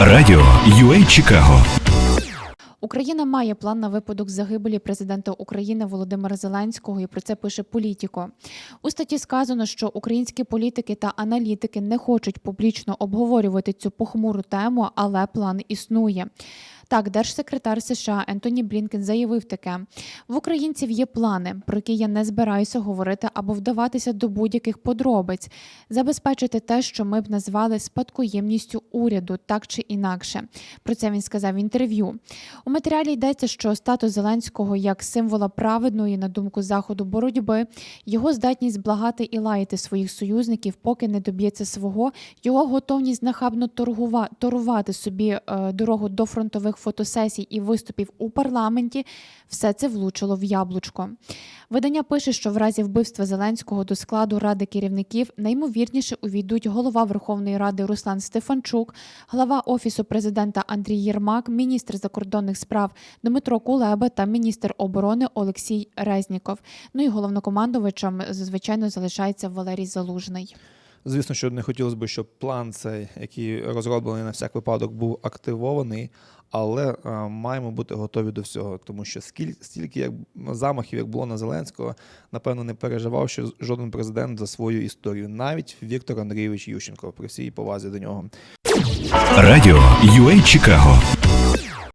Радіо UA Чикаго Україна має план на випадок загибелі президента України Володимира Зеленського, і про це пише Політіко. У статті сказано, що українські політики та аналітики не хочуть публічно обговорювати цю похмуру тему, але план існує. Так, держсекретар США Ентоні Блінкен заявив таке: в українців є плани, про які я не збираюся говорити або вдаватися до будь-яких подробиць, забезпечити те, що ми б назвали спадкоємністю уряду, так чи інакше. Про це він сказав в інтерв'ю. У матеріалі йдеться, що статус Зеленського як символа праведної, на думку заходу, боротьби, його здатність благати і лаяти своїх союзників, поки не доб'ється свого, його готовність нахабно торгува, торувати собі е, дорогу до фронтових фотосесій і виступів у парламенті. Все це влучило в яблучко. Видання пише, що в разі вбивства Зеленського до складу ради керівників найімовірніше увійдуть голова Верховної Ради Руслан Стефанчук, глава офісу президента Андрій Єрмак, міністр закордонних справ Дмитро Кулеба та міністр оборони Олексій Резніков. Ну і головнокомандувачем звичайно залишається Валерій Залужний. Звісно, що не хотілося б, щоб план цей, який розроблений на всяк випадок, був активований, але е, маємо бути готові до всього, тому що скільки стільки як замахів, як було на Зеленського, напевно, не переживав що жоден президент за свою історію, навіть Віктор Андрійович Ющенко, при всій повазі до нього. Радіо UA Чикаго